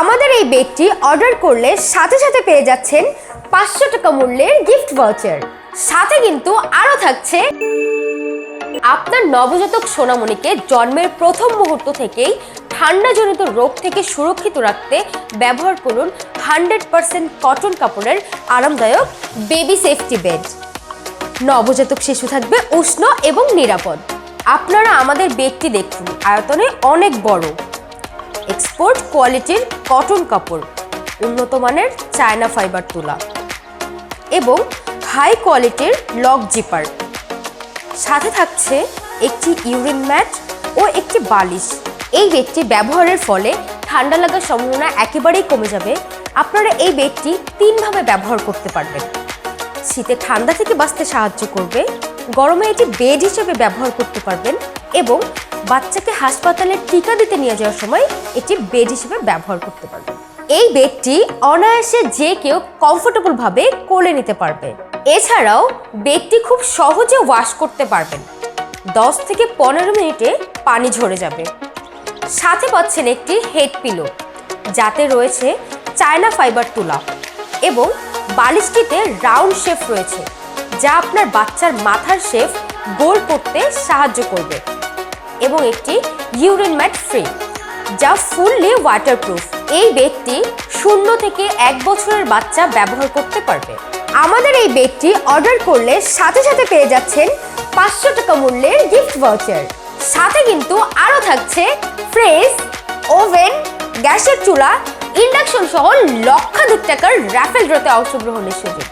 আমাদের এই বেডটি অর্ডার করলে সাথে সাথে পেয়ে যাচ্ছেন পাঁচশো টাকা মূল্যের গিফট ভাউচার। সাথে কিন্তু আরও থাকছে আপনার নবজাতক সোনামণিকে জন্মের প্রথম মুহূর্ত থেকেই ঠান্ডাজনিত রোগ থেকে সুরক্ষিত রাখতে ব্যবহার করুন হান্ড্রেড পার্সেন্ট কটন কাপড়ের আরামদায়ক বেবি সেফটি বেড। নবজাতক শিশু থাকবে উষ্ণ এবং নিরাপদ। আপনারা আমাদের বেডটি দেখুন, আয়তনে অনেক বড়। এক্সপোর্ট কোয়ালিটির কটন কাপড়, উন্নত মানের চায়না ফাইবার তোলা এবং হাই কোয়ালিটির লক জিপার সাথে থাকছে একটি ইউরিন ম্যাট ও একটি বালিশ। এই বেডটি ব্যবহারের ফলে ঠান্ডা লাগার সম্ভাবনা একেবারেই কমে যাবে। আপনারা এই বেডটি তিনভাবে ব্যবহার করতে পারবেন। শীতে ঠান্ডা থেকে বাঁচতে সাহায্য করবে। গরমে এটি বেড হিসেবে ব্যবহার করতে পারবেন এবং বাচ্চাকে হাসপাতালে টিকা দিতে নিয়ে যাওয়ার সময় এটি বেড হিসেবে ব্যবহার করতে পারবেন এই বেডটি অনায়াসে যে কেউ কমফোর্টেবল ভাবে কোলে নিতে পারবে। এছাড়াও বেডটি খুব সহজে ওয়াশ করতে পারবেন। দশ থেকে পনেরো মিনিটে পানি ঝরে যাবে। সাথে পাচ্ছেন একটি হেড পিলো যাতে রয়েছে চায়না ফাইবার তুলা এবং বালিশটিতে রাউন্ড শেফ রয়েছে, যা আপনার বাচ্চার মাথার শেফ গোল করতে সাহায্য করবে। এবং একটি ইউরিন ম্যাট ফ্রি যা ফুললি ওয়াটারপ্রুফ এই বেডটি শূন্য থেকে এক বছরের বাচ্চা ব্যবহার করতে পারবে। আমাদের এই বেডটি অর্ডার করলে সাথে সাথে পেয়ে যাচ্ছেন পাঁচশো টাকা মূল্যের গিফট ভাউচার সাথে কিন্তু আরও থাকছে ফ্রেশ ওভেন গ্যাসের চুলা ইন্ডাকশন সহ লক্ষাধিক টাকার র্যাফেল ড্রতে অংশগ্রহণের সুযোগ।